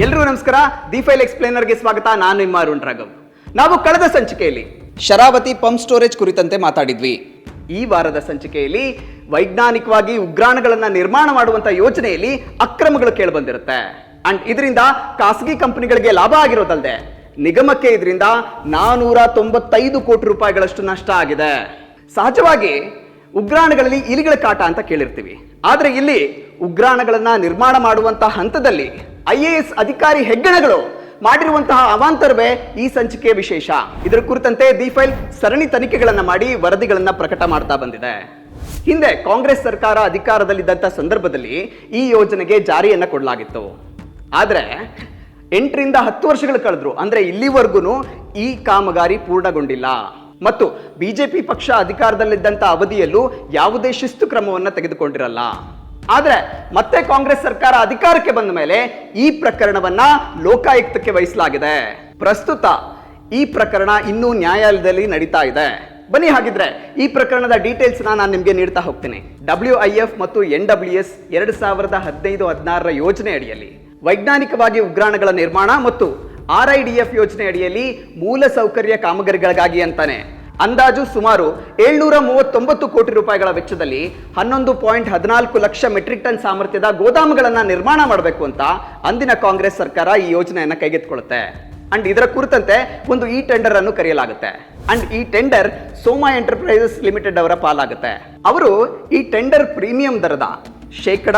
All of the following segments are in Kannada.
ಎಲ್ರಿಗೂ ನಮಸ್ಕಾರ. ದಿ ಫೈಲ್ ಎಕ್ಸ್ಪ್ಲೇನರ್ಗೆ ಸ್ವಾಗತ. ನಾನು ನಿಮ್ಮ ಅರುಣ್ ರಾಘವ್. ನಾವು ಕಳೆದ ಸಂಚಿಕೆಯಲ್ಲಿ ಶರಾವತಿ ಪಂಪ್ ಸ್ಟೋರೇಜ್ ಕುರಿತಂತೆ ಮಾತಾಡಿದ್ವಿ. ಈ ವಾರದ ಸಂಚಿಕೆಯಲ್ಲಿ ವೈಜ್ಞಾನಿಕವಾಗಿ ಉಗ್ರಾಣಗಳನ್ನ ನಿರ್ಮಾಣ ಮಾಡುವಂತ ಯೋಜನೆಯಲ್ಲಿ ಅಕ್ರಮಗಳು ಕೇಳಿಬಂದಿರುತ್ತೆ. ಅಂಡ್ ಇದರಿಂದ ಖಾಸಗಿ ಕಂಪನಿಗಳಿಗೆ ಲಾಭ ಆಗಿರೋದಲ್ಲದೆ ನಿಗಮಕ್ಕೆ ಇದರಿಂದ ನಾನೂರ ತೊಂಬತ್ತೈದು ಕೋಟಿ ರೂಪಾಯಿಗಳಷ್ಟು ನಷ್ಟ ಆಗಿದೆ. ಸಹಜವಾಗಿ ಉಗ್ರಾಣಗಳಲ್ಲಿ ಇಲಿಗಳ ಕಾಟ ಅಂತ ಕೇಳಿರ್ತೀವಿ. ಆದರೆ ಇಲ್ಲಿ ಉಗ್ರಾಣಗಳನ್ನ ನಿರ್ಮಾಣ ಮಾಡುವಂತಹ ಹಂತದಲ್ಲಿ ಐ ಎ ಎಸ್ ಅಧಿಕಾರಿ ಹೆಗ್ಗಣಗಳು ಮಾಡಿರುವಂತಹ ಅವಾಂತರವೇ ಈ ಸಂಚಿಕೆ ವಿಶೇಷ. ಇದರ ಕುರಿತಂತೆ ದಿ ಫೈಲ್ ಸರಣಿ ತನಿಖೆಗಳನ್ನು ಮಾಡಿ ವರದಿಗಳನ್ನ ಪ್ರಕಟ ಮಾಡ್ತಾ ಬಂದಿದೆ. ಹಿಂದೆ ಕಾಂಗ್ರೆಸ್ ಸರ್ಕಾರ ಅಧಿಕಾರದಲ್ಲಿದ್ದಂಥ ಸಂದರ್ಭದಲ್ಲಿ ಈ ಯೋಜನೆಗೆ ಜಾರಿಯನ್ನ ಕೊಡಲಾಗಿತ್ತು. ಆದರೆ ಎಂಟರಿಂದ ಹತ್ತು ವರ್ಷಗಳು ಕಳೆದ್ರು. ಅಂದ್ರೆ ಇಲ್ಲಿವರೆಗೂ ಈ ಕಾಮಗಾರಿ ಪೂರ್ಣಗೊಂಡಿಲ್ಲ. ಮತ್ತು ಬಿಜೆಪಿ ಪಕ್ಷ ಅಧಿಕಾರದಲ್ಲಿದ್ದಂಥ ಅವಧಿಯಲ್ಲೂ ಯಾವುದೇ ಶಿಸ್ತು ಕ್ರಮವನ್ನು ತೆಗೆದುಕೊಂಡಿರಲ್ಲ. ಆದ್ರೆ ಮತ್ತೆ ಕಾಂಗ್ರೆಸ್ ಸರ್ಕಾರ ಅಧಿಕಾರಕ್ಕೆ ಬಂದ ಮೇಲೆ ಈ ಪ್ರಕರಣವನ್ನ ಲೋಕಾಯುಕ್ತಕ್ಕೆ ವಹಿಸಲಾಗಿದೆ. ಪ್ರಸ್ತುತ ಈ ಪ್ರಕರಣ ಇನ್ನೂ ನ್ಯಾಯಾಲಯದಲ್ಲಿ ನಡೀತಾ ಇದೆ. ಬನ್ನಿ ಹಾಗಿದ್ರೆ ಈ ಪ್ರಕರಣದ ಡೀಟೇಲ್ಸ್ ನಾನು ನಿಮಗೆ ನೀಡ್ತಾ ಹೋಗ್ತೀನಿ. ಡಬ್ಲ್ಯೂ ಐ ಎಫ್ ಮತ್ತು ಎನ್ ಡಬ್ಲ್ಯೂ ಎಸ್ ಎರಡು ಸಾವಿರದ ಹದಿನೈದು ಹದಿನಾರರ ಯೋಜನೆ ಅಡಿಯಲ್ಲಿ, ವೈಜ್ಞಾನಿಕವಾಗಿ ಉಗ್ರಾಣಗಳ ನಿರ್ಮಾಣ ಮತ್ತು ಆರ್ ಐ ಡಿ ಎಫ್ ಯೋಜನೆ ಅಡಿಯಲ್ಲಿ ಮೂಲ ಸೌಕರ್ಯ ಕಾಮಗಾರಿಗಳಿಗಾಗಿ ಅಂತಾನೆ. ಅಂದಾಜು ಸುಮಾರು ಏಳ್ನೂರ ಮೂವತ್ತೊಂಬತ್ತು ಕೋಟಿ ರೂಪಾಯಿಗಳ ವೆಚ್ಚದಲ್ಲಿ ಹನ್ನೊಂದು ಪಾಯಿಂಟ್ ಹದಿನಾಲ್ಕು ಲಕ್ಷ ಮೆಟ್ರಿಕ್ ಟನ್ ಸಾಮರ್ಥ್ಯದ ಗೋದಾಮುಗಳನ್ನು ನಿರ್ಮಾಣ ಮಾಡಬೇಕು ಅಂತ ಅಂದಿನ ಕಾಂಗ್ರೆಸ್ ಸರ್ಕಾರ ಈ ಯೋಜನೆಯನ್ನ ಕೈಗೆತ್ತಿಕೊಳ್ಳುತ್ತೆ. ಅಂಡ್ ಇದರ ಕುರಿತಂತೆ ಒಂದು ಈ ಟೆಂಡರ್ ಅನ್ನು ಕರೆಯಲಾಗುತ್ತೆ. ಅಂಡ್ ಈ ಟೆಂಡರ್ ಸೋಮಾ ಎಂಟರ್ಪ್ರೈಸಸ್ ಲಿಮಿಟೆಡ್ ಅವರ ಪಾಲಾಗುತ್ತೆ. ಅವರು ಈ ಟೆಂಡರ್ ಪ್ರೀಮಿಯಂ ದರದ ಶೇಕಡ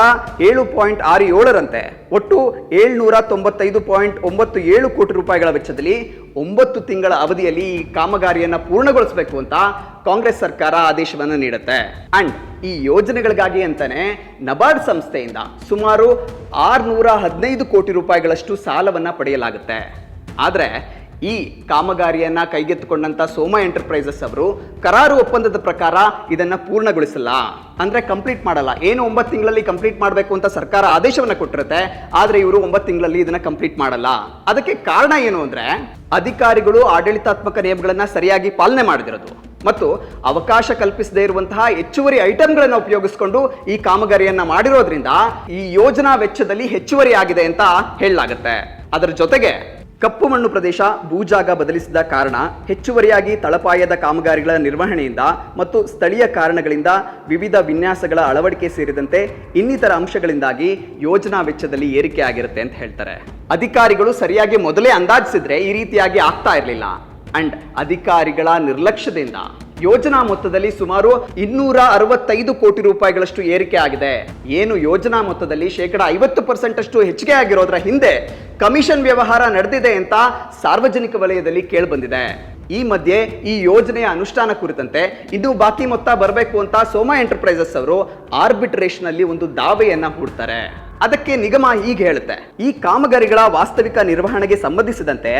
ಏಳು ಪಾಯಿಂಟ್ ಆರು ಏಳರಂತೆ. ಒಟ್ಟು ಏಳ್ನೂರ ತೊಂಬತ್ತೈದು ಪಾಯಿಂಟ್ ಒಂಬತ್ತು ಏಳು ಕೋಟಿ ರೂಪಾಯಿಗಳ ವೆಚ್ಚದಲ್ಲಿ ಒಂಬತ್ತು ತಿಂಗಳ ಅವಧಿಯಲ್ಲಿ ಈ ಕಾಮಗಾರಿಯನ್ನು ಪೂರ್ಣಗೊಳಿಸಬೇಕು ಅಂತ ಕಾಂಗ್ರೆಸ್ ಸರ್ಕಾರ ಆದೇಶವನ್ನು ನೀಡುತ್ತೆ. ಅಂಡ್ ಈ ಯೋಜನೆಗಳಿಗಾಗಿ ಅಂತಾನೆ ನಬಾರ್ಡ್ ಸಂಸ್ಥೆಯಿಂದ ಸುಮಾರು ಆರ್ನೂರ ಹದಿನೈದು ಕೋಟಿ ರೂಪಾಯಿಗಳಷ್ಟು ಸಾಲವನ್ನ ಪಡೆಯಲಾಗುತ್ತೆ. ಆದರೆ ಈ ಕಾಮಗಾರಿಯನ್ನ ಕೈಗೆತ್ತಿಕೊಂಡಂತ ಸೋಮ ಎಂಟರ್ಪ್ರೈಸಸ್ ಅವರು ಕರಾರು ಒಪ್ಪಂದದ ಪ್ರಕಾರ ಇದನ್ನ ಪೂರ್ಣಗೊಳಿಸಲ್ಲ. ಅಂದ್ರೆ ಕಂಪ್ಲೀಟ್ ಮಾಡಲ್ಲ. ಏನು ಒಂಬತ್ತು ತಿಂಗಳಲ್ಲಿ ಕಂಪ್ಲೀಟ್ ಮಾಡಬೇಕು ಅಂತ ಸರ್ಕಾರ ಆದೇಶವನ್ನ ಕೊಟ್ಟಿರುತ್ತೆ, ಆದ್ರೆ ಇವರು ಒಂಬತ್ತು ತಿಂಗಳಲ್ಲಿ ಇದನ್ನ ಕಂಪ್ಲೀಟ್ ಮಾಡಲ್ಲ. ಅದಕ್ಕೆ ಕಾರಣ ಏನು ಅಂದ್ರೆ ಅಧಿಕಾರಿಗಳು ಆಡಳಿತಾತ್ಮಕ ನಿಯಮಗಳನ್ನ ಸರಿಯಾಗಿ ಪಾಲನೆ ಮಾಡದಿರೋದು. ಮತ್ತು ಅವಕಾಶ ಕಲ್ಪಿಸದೇ ಇರುವಂತಹ ಹೆಚ್ಚುವರಿ ಐಟಂಗಳನ್ನು ಉಪಯೋಗಿಸಿಕೊಂಡು ಈ ಕಾಮಗಾರಿಯನ್ನ ಮಾಡಿರೋದ್ರಿಂದ ಈ ಯೋಜನಾ ವೆಚ್ಚದಲ್ಲಿ ಹೆಚ್ಚುವರಿ ಆಗಿದೆ ಅಂತ ಹೇಳಲಾಗುತ್ತೆ. ಅದರ ಜೊತೆಗೆ ಕಪ್ಪು ಮಣ್ಣು ಪ್ರದೇಶ ಭೂಜಾಗ ಬದಲಿಸಿದ ಕಾರಣ ಹೆಚ್ಚುವರಿಯಾಗಿ ತಳಪಾಯದ ಕಾಮಗಾರಿಗಳ ನಿರ್ವಹಣೆಯಿಂದ ಮತ್ತು ಸ್ಥಳೀಯ ಕಾರಣಗಳಿಂದ ವಿವಿಧ ವಿನ್ಯಾಸಗಳ ಅಳವಡಿಕೆ ಸೇರಿದಂತೆ ಇನ್ನಿತರ ಅಂಶಗಳಿಂದಾಗಿ ಯೋಜನಾ ವೆಚ್ಚದಲ್ಲಿ ಏರಿಕೆ ಆಗಿರುತ್ತೆ ಅಂತ ಹೇಳ್ತಾರೆ. ಅಧಿಕಾರಿಗಳು ಸರಿಯಾಗಿ ಮೊದಲೇ ಅಂದಾಜಿಸಿದ್ರೆ ಈ ರೀತಿಯಾಗಿ ಆಗ್ತಾ ಇರಲಿಲ್ಲ. ಅಂಡ್ ಅಧಿಕಾರಿಗಳ ನಿರ್ಲಕ್ಷ್ಯದಿಂದ ಯೋಜನಾ ಮೊತ್ತದಲ್ಲಿ ಸುಮಾರು ಇನ್ನೂರ ಅರವತ್ತೈದು ಕೋಟಿ ರೂಪಾಯಿಗಳಷ್ಟು ಏರಿಕೆ ಆಗಿದೆ. ಏನು ಯೋಜನಾ ಮೊತ್ತದಲ್ಲಿ ಶೇಕಡ ಐವತ್ತು ಪರ್ಸೆಂಟ್ ಅಷ್ಟು ಹೆಚ್ಚಿಗೆ ಆಗಿರೋದ್ರ ಹಿಂದೆ ಕಮಿಷನ್ ವ್ಯವಹಾರ ನಡೆದಿದೆ ಅಂತ ಸಾರ್ವಜನಿಕ ವಲಯದಲ್ಲಿ ಕೇಳಿಬಂದಿದೆ. ಈ ಮಧ್ಯೆ ಈ ಯೋಜನೆಯ ಅನುಷ್ಠಾನ ಕುರಿತಂತೆ ಇದು ಬಾಕಿ ಮೊತ್ತ ಬರಬೇಕು ಅಂತ ಸೋಮಾ ಎಂಟರ್ಪ್ರೈಸಸ್ ಅವರು ಆರ್ಬಿಟ್ರೇಷನ್ ಅಲ್ಲಿ ಒಂದು ದಾವೆಯನ್ನ ಹೂಡ್ತಾರೆ. ಅದಕ್ಕೆ ನಿಗಮ ಹೀಗೆ ಹೇಳುತ್ತೆ. ಈ ಕಾಮಗಾರಿಗಳ ವಾಸ್ತವಿಕ ನಿರ್ವಹಣೆಗೆ ಸಂಬಂಧಿಸಿದಂತೆ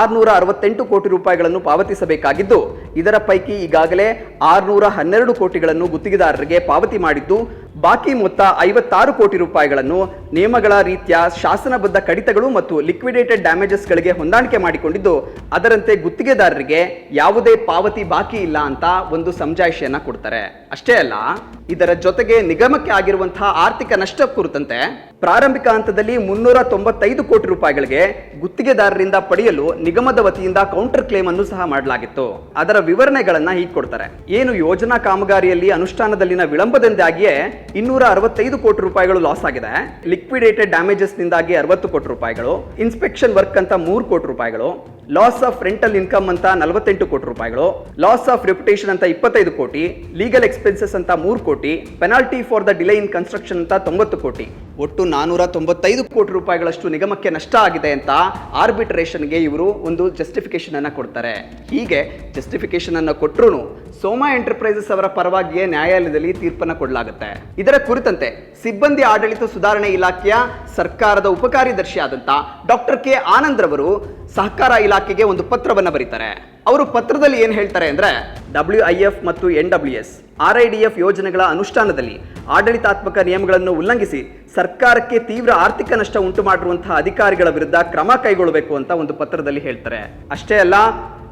ಆರ್ನೂರ ಅರವತ್ತೆಂಟು ಕೋಟಿ ರೂಪಾಯಿಗಳನ್ನು ಪಾವತಿಸಬೇಕಾಗಿದ್ದು, ಇದರ ಪೈಕಿ ಈಗಾಗಲೇ ಆರ್ನೂರ ಹನ್ನೆರಡು ಕೋಟಿಗಳನ್ನು ಗುತ್ತಿಗೆದಾರರಿಗೆ ಪಾವತಿ ಮಾಡಿದ್ದು, ಬಾಕಿ ಮೊತ್ತ ಐವತ್ತಾರು ಕೋಟಿ ರೂಪಾಯಿಗಳನ್ನು ನಿಯಮಗಳ ರೀತಿಯ ಶಾಸನಬದ್ಧ ಕಡಿತಗಳು ಮತ್ತು ಲಿಕ್ವಿಡೇಟೆಡ್ ಡ್ಯಾಮೇಜಸ್ಗಳಿಗೆ ಹೊಂದಾಣಿಕೆ ಮಾಡಿಕೊಂಡಿದ್ದು, ಅದರಂತೆ ಗುತ್ತಿಗೆದಾರರಿಗೆ ಯಾವುದೇ ಪಾವತಿ ಬಾಕಿ ಇಲ್ಲ ಅಂತ ಒಂದು ಸಮಜಾಯಿಷಿಯನ್ನ ಕೊಡ್ತಾರೆ. ಅಷ್ಟೇ ಅಲ್ಲ, ಇದರ ಜೊತೆಗೆ ನಿಗಮಕ್ಕೆ ಆಗಿರುವಂತಹ ಆರ್ಥಿಕ ನಷ್ಟ ಕುರಿತಂತೆ ಪ್ರಾರಂಭಿಕ ಹಂತದಲ್ಲಿ ಮುನ್ನೂರ ತೊಂಬತ್ತೈದು ಕೋಟಿ ರೂಪಾಯಿಗಳಿಗೆ ಗುತ್ತಿಗೆದಾರರಿಂದ ಪಡೆಯಲು ನಿಗಮದ ವತಿಯಿಂದ ಕೌಂಟರ್ ಕ್ಲೇಮ್ ಅನ್ನು ಸಹ ಮಾಡಲಾಗಿತ್ತು. ಅದರ ವಿವರಣೆಗಳನ್ನ ಹೀಗೆ ಕೊಡ್ತಾರೆ. ಏನು ಯೋಜನಾ ಕಾಮಗಾರಿಯಲ್ಲಿ ಅನುಷ್ಠಾನದಲ್ಲಿನ ವಿಳಂಬದಿಂದಾಗಿಯೇ ಇನ್ನೂರ ಅರವತ್ತೈದು ಕೋಟಿ ರೂಪಾಯಿಗಳು ಲಾಸ್ ಆಗಿದೆ. ಲಿಕ್ವಿಡೇಟೆಡ್ ಡ್ಯಾಮೇಜಸ್ ನಿಂದಾಗಿ ಅರವತ್ತು ಕೋಟಿ ರೂಪಾಯಿಗಳು. ಇನ್ಸ್ಪೆಕ್ಷನ್ ವರ್ಕ್ ಅಂತ ಮೂರು ಕೋಟಿ ರೂಪಾಯಿಗಳು. ಲಾಸ್ ಆಫ್ ರೆಂಟಲ್ ಇನ್ಕಮ್ ಅಂತ ನಲವತ್ತೆಂಟು ಕೋಟಿ ರೂಪಾಯಿಗಳು. ಲಾಸ್ ಆಫ್ ರೆಪ್ಯುಟೇಷನ್ ಅಂತ ಇಪ್ಪತ್ತೈದು ಕೋಟಿ. ಲೀಗಲ್ ಎಕ್ಸ್ಪೆನ್ಸಸ್ ಅಂತ ಮೂರು ಕೋಟಿ. Penalty for the delay in construction ಅಂತ ತೊಂಬತ್ತು ಕೋಟಿ. ಒಟ್ಟು ನಾನೂರ ತೊಂಬತ್ತೈದು ಕೋಟಿ ರೂಪಾಯಿಗಳಷ್ಟು ನಿಗಮಕ್ಕೆ ನಷ್ಟ ಆಗಿದೆ ಅಂತ ಆರ್ಬಿಟ್ರೇಷನ್ಗೆ ಇವರು ಒಂದು ಜಸ್ಟಿಫಿಕೇಶನ್ ಅನ್ನು ಕೊಡ್ತಾರೆ. ಹೀಗೆ ಜಸ್ಟಿಫಿಕೇಶನ್ ಅನ್ನು ಕೊಟ್ಟರು ಸೋಮಾ ಎಂಟರ್ಪ್ರೈಸಸ್ ಅವರ ಪರವಾಗಿಯೇ ನ್ಯಾಯಾಲಯದಲ್ಲಿ ತೀರ್ಪನ್ನು ಕೊಡಲಾಗುತ್ತೆ. ಇದರ ಕುರಿತಂತೆ ಸಿಬ್ಬಂದಿ ಆಡಳಿತ ಸುಧಾರಣೆ ಇಲಾಖೆಯ ಸರ್ಕಾರದ ಉಪಕಾರ್ಯದರ್ಶಿ ಆದಂತ ಡಾಕ್ಟರ್ ಕೆ. ಆನಂದ್ ರವರು ಸಹಕಾರ ಇಲಾಖೆಗೆ ಒಂದು ಪತ್ರವನ್ನು ಬರೀತಾರೆ. ಅವರು ಪತ್ರದಲ್ಲಿ ಏನು ಹೇಳ್ತಾರೆ ಅಂದ್ರೆ ಡಬ್ಲ್ಯೂ ಐ ಎಫ್ ಮತ್ತು N W S R I D F ಯೋಜನೆಗಳ ಅನುಷ್ಠಾನದಲ್ಲಿ ಆಡಳಿತಾತ್ಮಕ ನಿಯಮಗಳನ್ನು ಉಲ್ಲಂಘಿಸಿ ಸರ್ಕಾರಕ್ಕೆ ತೀವ್ರ ಆರ್ಥಿಕ ನಷ್ಟ ಉಂಟು ಮಾಡಿರುವಂತಹ ಅಧಿಕಾರಿಗಳ ವಿರುದ್ಧ ಕ್ರಮ ಕೈಗೊಳ್ಳಬೇಕು ಅಂತ ಒಂದು ಪತ್ರದಲ್ಲಿ ಹೇಳ್ತಾರೆ. ಅಷ್ಟೇ ಅಲ್ಲ,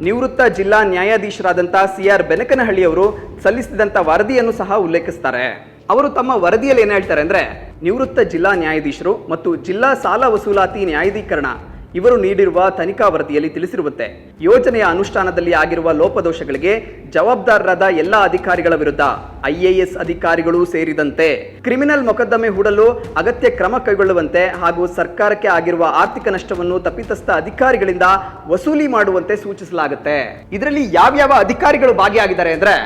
ನಿವೃತ್ತ ಜಿಲ್ಲಾ ನ್ಯಾಯಾಧೀಶರಾದಂತಹ ಸಿ ಆರ್ ಬೆನಕನಹಳ್ಳಿ ಅವರು ಸಲ್ಲಿಸಿದಂತ ವರದಿಯನ್ನು ಸಹ ಉಲ್ಲೇಖಿಸ್ತಾರೆ. ಅವರು ತಮ್ಮ ವರದಿಯಲ್ಲಿ ಏನು ಹೇಳ್ತಾರೆ ಅಂದ್ರೆ, ನಿವೃತ್ತ ಜಿಲ್ಲಾ ನ್ಯಾಯಾಧೀಶರು ಮತ್ತು ಜಿಲ್ಲಾ ಸಾಲ ವಸೂಲಾತಿ ನ್ಯಾಯಾಧೀಕರಣ ಇವರು ನೀಡಿರುವ ತನಿಖಾ ವರದಿಯಲ್ಲಿ ತಿಳಿಸಿರುವಂತೆ, ಯೋಜನೆಯ ಅನುಷ್ಠಾನದಲ್ಲಿ ಆಗಿರುವ ಲೋಪದೋಷಗಳಿಗೆ ಜವಾಬ್ದಾರರಾದ ಎಲ್ಲ ಅಧಿಕಾರಿಗಳ ವಿರುದ್ಧ ಐಎಎಸ್ ಅಧಿಕಾರಿಗಳು ಸೇರಿದಂತೆ ಕ್ರಿಮಿನಲ್ ಮೊಕದ್ದಮೆ ಹೂಡಲು ಅಗತ್ಯ ಕ್ರಮ ಕೈಗೊಳ್ಳುವಂತೆ ಹಾಗೂ ಸರ್ಕಾರಕ್ಕೆ ಆಗಿರುವ ಆರ್ಥಿಕ ನಷ್ಟವನ್ನು ತಪ್ಪಿತಸ್ಥ ಅಧಿಕಾರಿಗಳಿಂದ ವಸೂಲಿ ಮಾಡುವಂತೆ ಸೂಚಿಸಲಾಗುತ್ತೆ. ಇದರಲ್ಲಿ ಯಾವ್ಯಾವ ಅಧಿಕಾರಿಗಳು ಭಾಗಿಯಾಗಿದ್ದಾರೆ ಅಂದ್ರೆ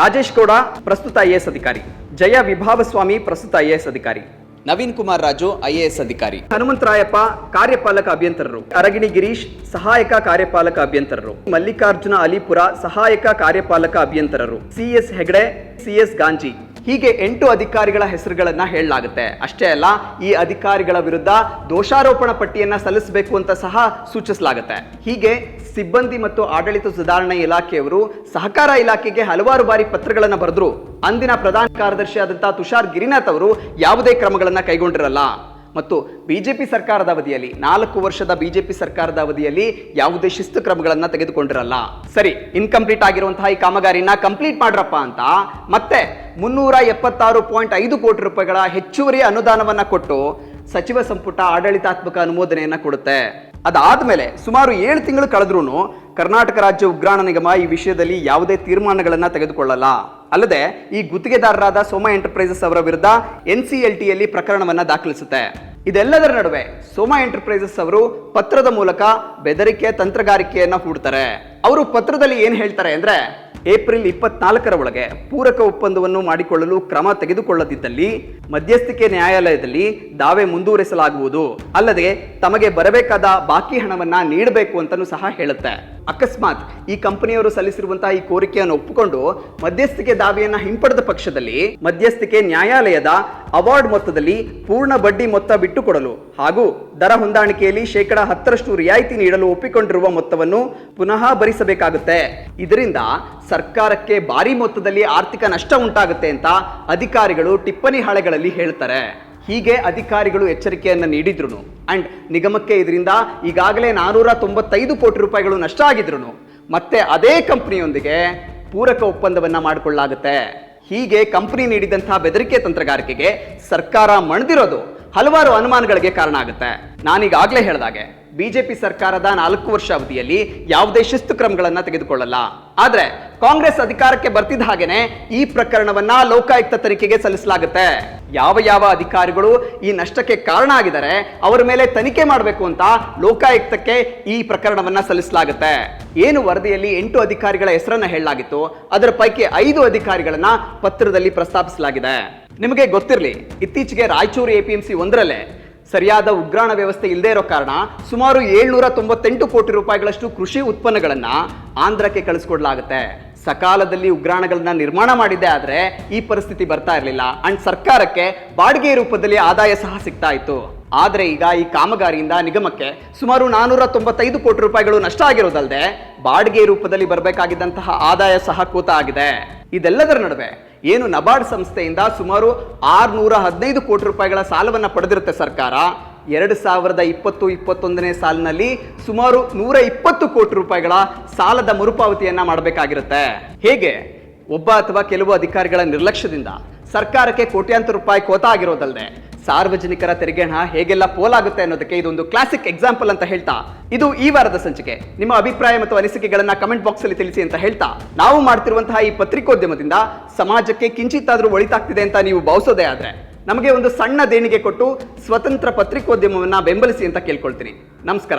ರಾಜೇಶ್ ಗೌಡ, ಪ್ರಸ್ತುತ ಐಎಎಸ್ ಅಧಿಕಾರಿ, ಜಯ ವಿಭಾವಸ್ವಾಮಿ, ಪ್ರಸ್ತುತ ಐಎಎಸ್ ಅಧಿಕಾರಿ. ನವೀನ್ ಕುಮಾರ್ ರಾಜು, ಐಎಎಸ್ ಅಧಿಕಾರಿ. ಹನುಮಂತರಾಯಪ್ಪ ಕಾರ್ಯಪಾಲಕ ಅಭಿಯಂತರರು. ಅರಗಿಣಿ ಗಿರೀಶ್, ಸಹಾಯಕ ಕಾರ್ಯಪಾಲಕ ಅಭಿಯಂತರರು. ಮಲ್ಲಿಕಾರ್ಜುನ ಅಲಿಪುರ, ಸಹಾಯಕ ಕಾರ್ಯಪಾಲಕ ಅಭಿಯಂತರರು. CS Hegde CS Ganji. ಹೀಗೆ ಎಂಟು ಅಧಿಕಾರಿಗಳ ಹೆಸರುಗಳನ್ನ ಹೇಳಲಾಗುತ್ತೆ. ಅಷ್ಟೇ ಅಲ್ಲ, ಈ ಅಧಿಕಾರಿಗಳ ವಿರುದ್ಧ ದೋಷಾರೋಪಣ ಪಟ್ಟಿಯನ್ನ ಸಲ್ಲಿಸಬೇಕು ಅಂತ ಸಹ ಸೂಚಿಸಲಾಗುತ್ತೆ. ಹೀಗೆ ಸಿಬ್ಬಂದಿ ಮತ್ತು ಆಡಳಿತ ಸುಧಾರಣೆ ಇಲಾಖೆಯವರು ಸಹಕಾರ ಇಲಾಖೆಗೆ ಹಲವಾರು ಬಾರಿ ಪತ್ರಗಳನ್ನು ಬರೆದ್ರು. ಅಂದಿನ ಪ್ರಧಾನ ಕಾರ್ಯದರ್ಶಿ ಆದಂತಹ ತುಷಾರ್ ಗಿರಿನಾಥ್ ಅವರು ಯಾವುದೇ ಕ್ರಮಗಳನ್ನ ಕೈಗೊಂಡಿರಲ್ಲ. ಮತ್ತು ಬಿಜೆಪಿ ಸರ್ಕಾರದ ಅವಧಿಯಲ್ಲಿ ನಾಲ್ಕು ವರ್ಷದ ಬಿಜೆಪಿ ಸರ್ಕಾರದ ಅವಧಿಯಲ್ಲಿ ಯಾವುದೇ ಶಿಸ್ತು ಕ್ರಮಗಳನ್ನು ತೆಗೆದುಕೊಂಡಿರಲ್ಲ. ಸರಿ ಇನ್ಕಂಪ್ಲೀಟ್ ಆಗಿರುವಂತಹ ಈ ಕಾಮಗಾರಿನ ಕಂಪ್ಲೀಟ್ ಮಾಡ್ರಪ್ಪ ಅಂತ ಮತ್ತೆ ಮುನ್ನೂರ ಎಪ್ಪತ್ತಾರು ಪಾಯಿಂಟ್ ಐದು ಕೋಟಿ ರೂಪಾಯಿಗಳ ಹೆಚ್ಚುವರಿ ಅನುದಾನವನ್ನು ಕೊಟ್ಟು ಸಚಿವ ಸಂಪುಟ ಆಡಳಿತಾತ್ಮಕ ಅನುಮೋದನೆಯನ್ನು ಕೊಡುತ್ತೆ. ಅದಾದ್ಮೇಲೆ ಸುಮಾರು ಏಳು ತಿಂಗಳು ಕಳೆದ್ರೂ ಕರ್ನಾಟಕ ರಾಜ್ಯ ಉಗ್ರಾಣ ನಿಗಮ ಈ ವಿಷಯದಲ್ಲಿ ಯಾವುದೇ ತೀರ್ಮಾನಗಳನ್ನು ತೆಗೆದುಕೊಳ್ಳಲ್ಲ. ಅಲ್ಲದೆ ಈ ಗುತ್ತಿಗೆದಾರರಾದ ಸೋಮ ಎಂಟರ್ಪ್ರೈಸಸ್ ಅವರ ವಿರುದ್ಧ ಎನ್ ಸಿ ಎಲ್ ಟಿಯಲ್ಲಿ ಪ್ರಕರಣವನ್ನ ದಾಖಲಿಸುತ್ತೆ. ಇದೆಲ್ಲದರ ನಡುವೆ ಸೋಮ ಎಂಟರ್ಪ್ರೈಸಸ್ ಅವರು ಪತ್ರದ ಮೂಲಕ ಬೆದರಿಕೆ ತಂತ್ರಗಾರಿಕೆಯನ್ನ ಹೂಡ್ತಾರೆ. ಅವರು ಪತ್ರದಲ್ಲಿ ಏನು ಹೇಳ್ತಾರೆ ಅಂದ್ರೆ ಏಪ್ರಿಲ್ ಇಪ್ಪತ್ನಾಲ್ಕರ ಒಳಗೆ ಪೂರಕ ಒಪ್ಪಂದವನ್ನು ಮಾಡಿಕೊಳ್ಳಲು ಕ್ರಮ ತೆಗೆದುಕೊಳ್ಳದಿದ್ದಲ್ಲಿ ಮಧ್ಯಸ್ಥಿಕೆ ನ್ಯಾಯಾಲಯದಲ್ಲಿ ದಾವೆ ಮುಂದುವರಿಸಲಾಗುವುದು. ಅಲ್ಲದೆ ತಮಗೆ ಬರಬೇಕಾದ ಬಾಕಿ ಹಣವನ್ನ ನೀಡಬೇಕು ಅಂತಲೂ ಸಹ ಹೇಳುತ್ತೆ. ಅಕಸ್ಮಾತ್ ಈ ಕಂಪನಿಯವರು ಸಲ್ಲಿಸಿರುವಂತಹ ಈ ಕೋರಿಕೆಯನ್ನು ಒಪ್ಪಿಕೊಂಡು ಮಧ್ಯಸ್ಥಿಕೆ ದಾವೆಯನ್ನ ಹಿಂಪಡೆದ ಪಕ್ಷದಲ್ಲಿ ಮಧ್ಯಸ್ಥಿಕೆ ನ್ಯಾಯಾಲಯದ ಅವಾರ್ಡ್ ಮೊತ್ತದಲ್ಲಿ ಪೂರ್ಣ ಬಡ್ಡಿ ಮೊತ್ತ ಬಿಟ್ಟುಕೊಡಲು ಹಾಗೂ ದರ ಹೊಂದಾಣಿಕೆಯಲ್ಲಿ ಶೇಕಡ ಹತ್ತರಷ್ಟು ರಿಯಾಯಿತಿ ನೀಡಲು ಒಪ್ಪಿಕೊಂಡಿರುವ ಮೊತ್ತವನ್ನು ಪುನಃ ಭರಿಸಬೇಕಾಗುತ್ತೆ. ಇದರಿಂದ ಸರ್ಕಾರಕ್ಕೆ ಭಾರಿ ಮೊತ್ತದಲ್ಲಿ ಆರ್ಥಿಕ ನಷ್ಟ ಉಂಟಾಗುತ್ತೆ ಅಂತ ಅಧಿಕಾರಿಗಳು ಟಿಪ್ಪಣಿ ಹಾಳೆಗಳಲ್ಲಿ ಹೇಳ್ತಾರೆ. ಹೀಗೆ ಅಧಿಕಾರಿಗಳು ಎಚ್ಚರಿಕೆಯನ್ನು ನೀಡಿದ್ರು ಅಂಡ್ ನಿಗಮಕ್ಕೆ ಇದರಿಂದ ಈಗಾಗಲೇ ನಾನೂರ ತೊಂಬತ್ತೈದು ಕೋಟಿ ರೂಪಾಯಿಗಳು ನಷ್ಟ ಆಗಿದ್ರು ಮತ್ತೆ ಅದೇ ಕಂಪ್ನಿಯೊಂದಿಗೆ ಪೂರಕ ಒಪ್ಪಂದವನ್ನ ಮಾಡಿಕೊಳ್ಳಲಾಗುತ್ತೆ ಹೀಗೆ ಕಂಪನಿ ನೀಡಿದಂತಹ ಬೆದರಿಕೆ ತಂತ್ರಗಾರಿಕೆಗೆ ಸರ್ಕಾರ ಮಣದಿರೋದು ಹಲವಾರು ಅನುಮಾನಗಳಿಗೆ ಕಾರಣ ಆಗುತ್ತೆ. ನಾನೀಗಾಗಲೇ ಹೇಳಿದಾಗೆ, ಬಿಜೆಪಿ ಸರ್ಕಾರದ ನಾಲ್ಕು ವರ್ಷ ಅವಧಿಯಲ್ಲಿ ಯಾವುದೇ ಶಿಸ್ತು ಕ್ರಮಗಳನ್ನ ತೆಗೆದುಕೊಳ್ಳಲ್ಲ. ಆದ್ರೆ ಕಾಂಗ್ರೆಸ್ ಅಧಿಕಾರಕ್ಕೆ ಬರ್ತಿದ್ದ ಹಾಗೇನೆ ಈ ಪ್ರಕರಣವನ್ನ ಲೋಕಾಯುಕ್ತ ತನಿಖೆಗೆ ಸಲ್ಲಿಸಲಾಗುತ್ತೆ. ಯಾವ ಯಾವ ಅಧಿಕಾರಿಗಳು ಈ ನಷ್ಟಕ್ಕೆ ಕಾರಣ ಆಗಿದ್ದಾರೆ ಅವರ ಮೇಲೆ ತನಿಖೆ ಮಾಡಬೇಕು ಅಂತ ಲೋಕಾಯುಕ್ತಕ್ಕೆ ಈ ಪ್ರಕರಣವನ್ನ ಸಲ್ಲಿಸಲಾಗುತ್ತೆ. ಏನು ವರದಿಯಲ್ಲಿ ಎಂಟು ಅಧಿಕಾರಿಗಳ ಹೆಸರನ್ನ ಹೇಳಲಾಗಿತ್ತು, ಅದರ ಪೈಕಿ ಐದು ಅಧಿಕಾರಿಗಳನ್ನ ಪತ್ರದಲ್ಲಿ ಪ್ರಸ್ತಾಪಿಸಲಾಗಿದೆ. ನಿಮಗೆ ಗೊತ್ತಿರಲಿ, ಇತ್ತೀಚೆಗೆ ರಾಯಚೂರು ಎಪಿಎಂಸಿ ಒಂದರಲ್ಲೇ ಸರಿಯಾದ ಉಗ್ರಾಣ ವ್ಯವಸ್ಥೆ ಇಲ್ಲದೆ ಇರೋ ಕಾರಣ ಸುಮಾರು ಏಳ್ನೂರ ತೊಂಬತ್ತೆಂಟು ಕೋಟಿ ರೂಪಾಯಿಗಳಷ್ಟು ಕೃಷಿ ಉತ್ಪನ್ನಗಳನ್ನ ಆಂಧ್ರಕ್ಕೆ ಕಳಿಸ್ಕೊಡ್ಲಾಗುತ್ತೆ. ಸಕಾಲದಲ್ಲಿ ಉಗ್ರಾಣಗಳನ್ನ ನಿರ್ಮಾಣ ಮಾಡಿದ್ದೆ ಆದ್ರೆ ಈ ಪರಿಸ್ಥಿತಿ ಬರ್ತಾ ಇರಲಿಲ್ಲ. ಅಂಡ್ ಸರ್ಕಾರಕ್ಕೆ ಬಾಡಿಗೆ ರೂಪದಲ್ಲಿ ಆದಾಯ ಸಹ ಸಿಗ್ತಾ ಇತ್ತು. ಆದ್ರೆ ಈಗ ಈ ಕಾಮಗಾರಿಯಿಂದ ನಿಗಮಕ್ಕೆ ಸುಮಾರು ನಾನೂರ ತೊಂಬತ್ತೈದು ಕೋಟಿ ರೂಪಾಯಿಗಳು ನಷ್ಟ ಆಗಿರೋದಲ್ಲದೆ ಬಾಡಿಗೆ ರೂಪದಲ್ಲಿ ಬರಬೇಕಾಗಿದ್ದಂತಹ ಆದಾಯ ಸಹ ಕೂತ ಆಗಿದೆ. ಇದೆಲ್ಲದರ ನಡುವೆ ಏನು ನಬಾರ್ಡ್ ಸಂಸ್ಥೆಯಿಂದ ಸುಮಾರು ಆರ್ನೂರ ಹದಿನೈದು ಕೋಟಿ ರೂಪಾಯಿಗಳ ಸಾಲವನ್ನ ಪಡೆದಿರುತ್ತೆ ಸರ್ಕಾರ. ಎರಡು ಸಾವಿರದ ಇಪ್ಪತ್ತು, ಇಪ್ಪತ್ತೊಂದನೇ ಸಾಲಿನಲ್ಲಿ ಸುಮಾರು ನೂರ ಇಪ್ಪತ್ತು ಕೋಟಿ ರೂಪಾಯಿಗಳ ಸಾಲದ ಮರುಪಾವತಿಯನ್ನ ಮಾಡಬೇಕಾಗಿರುತ್ತೆ. ಹೇಗೆ? ಒಬ್ಬ ಅಥವಾ ಕೆಲವು ಅಧಿಕಾರಿಗಳ ನಿರ್ಲಕ್ಷ್ಯದಿಂದ ಸರ್ಕಾರಕ್ಕೆ ಕೋಟ್ಯಾಂತರ ರೂಪಾಯಿ ಕೋತ ಆಗಿರೋದಲ್ಲದೆ ಸಾರ್ವಜನಿಕರ ತೆರಿಗೆ ಹಣ ಹೇಗೆಲ್ಲ ಪೋಲಾಗುತ್ತೆ ಅನ್ನೋದಕ್ಕೆ ಇದೊಂದು ಕ್ಲಾಸಿಕ್ ಎಕ್ಸಾಂಪಲ್ ಅಂತ ಹೇಳ್ತಾ ಇದು ಈ ವಾರದ ಸಂಚಿಕೆ. ನಿಮ್ಮ ಅಭಿಪ್ರಾಯ ಮತ್ತು ಅನಿಸಿಕೆಗಳನ್ನ ಕಮೆಂಟ್ ಬಾಕ್ಸ್ ಅಲ್ಲಿ ತಿಳಿಸಿ ಅಂತ ಹೇಳ್ತಾ, ನಾವು ಮಾಡ್ತಿರುವಂತಹ ಈ ಪತ್ರಿಕೋದ್ಯಮದಿಂದ ಸಮಾಜಕ್ಕೆ ಕಿಂಚಿತ್ತಾದರೂ ಒಳಿತಾಗ್ತಿದೆ ಅಂತ ನೀವು ಭಾವಿಸೋದೇ ಆದ್ರೆ. ನಮಗೆ ಒಂದು ಸಣ್ಣ ದೇಣಿಗೆ ಕೊಟ್ಟು ಸ್ವತಂತ್ರ ಪತ್ರಿಕೋದ್ಯಮವನ್ನ ಬೆಂಬಲಿಸಿ ಅಂತ ಕೇಳ್ಕೊಳ್ತೀನಿ. ನಮಸ್ಕಾರ.